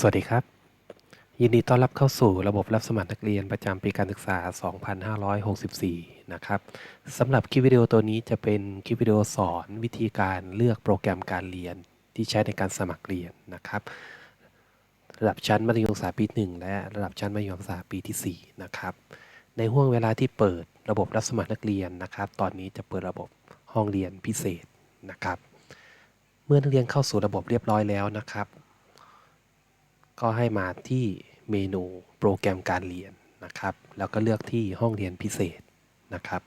สวัสดีครับ ยินดีต้อนรับเข้าสู่ระบบรับสมัครนักเรียนประจำปีการศึกษา 2564 นะครับสำหรับคลิปวิดีโอตัวนี้จะเป็นคลิปวิดีโอสอนวิธีการเลือกโปรแกรมการเรียนที่ใช้ในการสมัครเรียนนะครับ ระดับชั้นมัธยมศึกษาปี 1 และระดับชั้นมัธยมศึกษาปีที่ 4 นะครับ ในห่วงเวลาที่เปิดระบบรับสมัครนักเรียนนะครับ ตอนนี้จะเปิดระบบห้องเรียนพิเศษนะครับ เมื่อนักเรียนเข้าสู่ระบบเรียบร้อยแล้วนะครับ ก็ให้มาที่เมนูโปรแกรมการเรียนนะครับ แล้วก็เลือกที่ห้องเรียนพิเศษนะครับ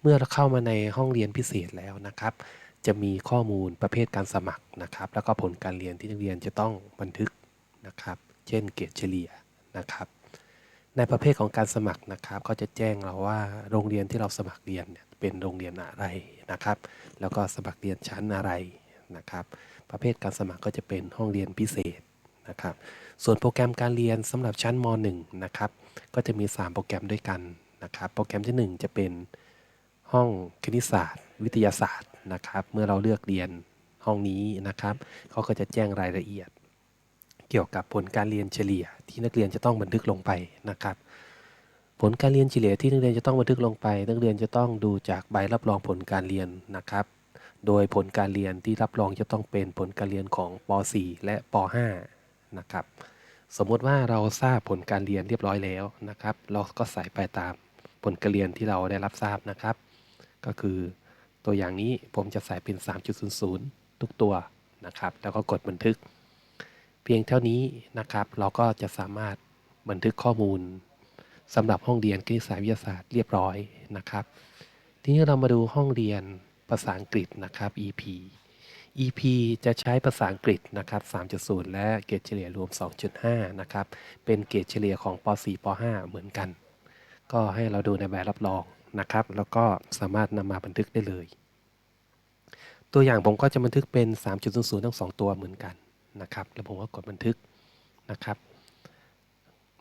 เมื่อเราเข้ามาในห้องเรียนพิเศษแล้วนะครับ จะมีข้อมูลประเภทการสมัครนะครับ แล้วก็ผลการเรียนที่นักเรียนจะต้องบันทึกนะครับ เช่นเกรดเฉลี่ยนะครับ ในประเภทของการสมัครนะครับก็จะแจ้งเราว่าโรงเรียนที่เราสมัครเรียนเนี่ยเป็นโรงเรียนอะไรนะครับ แล้วก็สมัครเรียนชั้นอะไรนะครับ ประเภทการสมัครก็จะเป็นห้องเรียนพิเศษ นะครับ ส่วนโปรแกรมการเรียนสำหรับชั้นม .1 นะครับ ก็จะมี 3 โปรแกรมด้วยกันนะครับ โปรแกรมที่ 1 จะเป็นห้องคณิตศาสตร์ วิทยาศาสตร์นะครับ เมื่อเราเลือกเรียนห้องนี้นะครับเขาก็จะแจ้งรายละเอียด เกี่ยวกับผลการเรียนเฉลี่ยที่นักเรียนจะต้องบันทึกลงไปนะครับ ผลการเรียนเฉลี่ยที่นักเรียนจะต้องบันทึกลงไป นักเรียนจะต้องดูจากใบรับรองผลการเรียนนะครับ โดยผลการเรียนที่รับรองจะต้องเป็นผลการเรียนของป .4 และป .5 นะครับ สมมติว่าเราทราบผลการเรียนเรียบร้อยแล้วนะครับ เราก็ใส่ไปตามผลการเรียนที่เราได้รับทราบนะครับ ก็คือตัวอย่างนี้ผมจะใส่เป็น 3.00 ทุกตัวนะครับ แล้วก็กดบันทึก เพียงเท่านี้นะครับ เราก็จะสามารถบันทึกข้อมูลสำหรับห้องเรียนคณิตศาสตร์วิทยาศาสตร์เรียบร้อยนะครับ ทีนี้เรามาดูห้องเรียนภาษาอังกฤษนะครับ EP EP จะใช้ภาษาอังกฤษนะครับ 3.0 และเกรดเฉลี่ยรวม 2.5 นะครับ เป็นเกรดเฉลี่ยของป .4 ป .5 เหมือนกัน ก็ให้เราดูในใบรับรองนะครับ แล้วก็สามารถนำมาบันทึกได้เลย ตัวอย่างผมก็จะบันทึกเป็น 3.00 ทั้ง 2 ตัวเหมือนกันนะครับ แล้วผมก็กดบันทึกนะครับ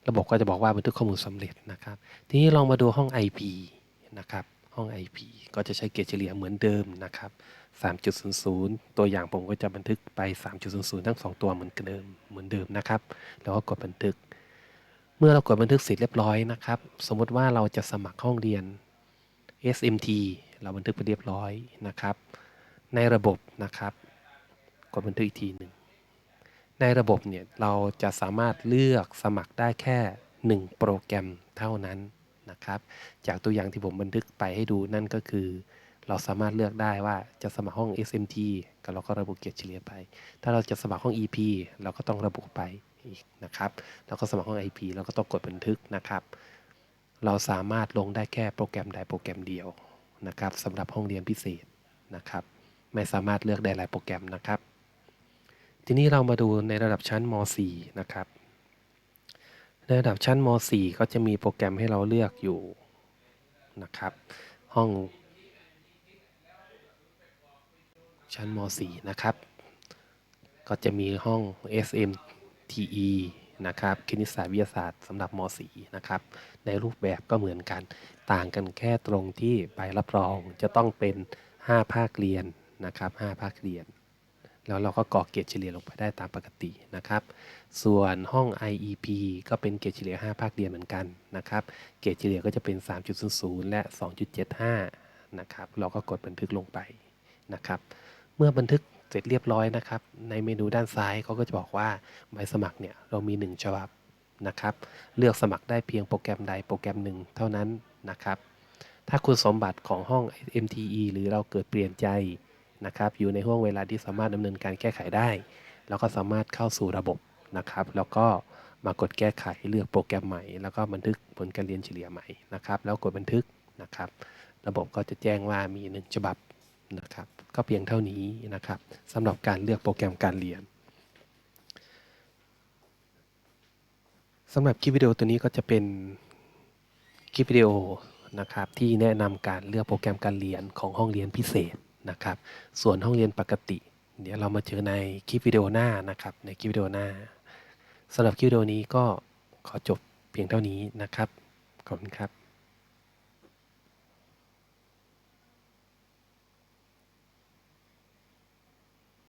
ระบบก็จะบอกว่าบันทึกข้อมูลสำเร็จนะครับ ทีนี้ลองมาดูห้อง IP นะครับ ห้อง IP ก็จะใช้เกรดเฉลี่ยเหมือนเดิมนะครับ 3.00 ตัวอย่างผมก็จะบันทึกไป 3.00 ทั้ง 2 ตัวเหมือนเดิมเหมือนเดิมนะครับ แล้วก็กดบันทึก เมื่อเรากดบันทึกเสร็จเรียบร้อยนะครับ สมมติว่าเราจะสมัครห้องเรียน SMT เราบันทึกไปเรียบร้อยนะครับ ในระบบนะครับ กดบันทึกอีกทีหนึ่งในระบบเนี่ยเราจะสามารถเลือกสมัครได้แค่ 1 โปรแกรมเท่านั้น นะครับ จากตัวอย่างที่ผมบันทึกไปให้ดูนั่นก็คือ เราสามารถเลือกได้ว่าจะสมัครห้อง SMT ก็เราก็ระบุเกียรดเฉลี่ยไป ถ้าเราจะสมัครห้อง EP เราก็ต้องระบุไปอีกนะครับแล้วก็สมัครห้อง IP เราก็ต้องกดบันทึกนะครับ เราสามารถลงได้แค่โปรแกรมใดโปรแกรมเดียวนะครับสำหรับห้องเรียนพิเศษนะครับ ไม่สามารถเลือกได้หลายโปรแกรมนะครับ ทีนี้เรามาดูในระดับชั้นม .4 นะครับ ในระดับชั้นม .4 ก็จะมีโปรแกรมให้เราเลือกอยู่นะครับ ห้องชั้นม .4 นะครับ ก็จะมีห้อง SMTE นะครับ คณิตศาสตร์วิทยาศาสตร์สำหรับม .4 นะครับ ในรูปแบบก็เหมือนกัน ต่างกันแค่ตรงที่ใบรับรองจะต้องเป็น 5 ภาคเรียนนะครับ 5 ภาคเรียน แล้วเราก็กรอกเกรดเฉลี่ยลงไปได้ตามปกตินะครับ ส่วนห้อง IEP ก็เป็นเกรดเฉลี่ย 5 ภาคเรียนเหมือนกันนะครับ เกรดเฉลี่ยก็จะเป็น 3.00 และ 2.75 นะครับ เราก็กดบันทึกลงไปนะครับ เมื่อบันทึกเสร็จเรียบร้อยนะครับ ในเมนูด้านซ้ายเขาก็จะบอกว่าใบสมัครเนี่ยเรามี 1 ฉบับนะครับ เลือกสมัครได้เพียงโปรแกรมใดโปรแกรมหนึ่งเท่านั้นนะครับ ถ้าคุณสมบัติของห้อง MTE หรือเราเกิดเปลี่ยนใจ นะครับอยู่ในห่วงเวลาที่สามารถดำเนินการแก้ไขได้เราก็สามารถเข้าสู่ระบบนะครับ แล้วก็มากดแก้ไขเลือกโปรแกรมใหม่ แล้วก็บันทึกผลการเรียนเฉลี่ยใหม่นะครับ แล้วกดบันทึกนะครับ ระบบก็จะแจ้งว่ามีหนึ่งฉบับนะครับ ก็เพียงเท่านี้นะครับสำหรับการเลือกโปรแกรมการเรียนสำหรับคลิปวิดีโอตัวนี้ก็จะเป็นคลิปวิดีโอนะครับที่แนะนำการเลือกโปรแกรมการเรียนของห้องเรียนพิเศษ นะครับ ส่วนห้องเรียนปกติ เดี๋ยวเรามาเจอในคลิปวิดีโอหน้านะครับ ในคลิปวิดีโอหน้าสำหรับคลิปวิดีโอนี้ก็ขอจบเพียงเท่านี้นะครับ ขอบคุณครับ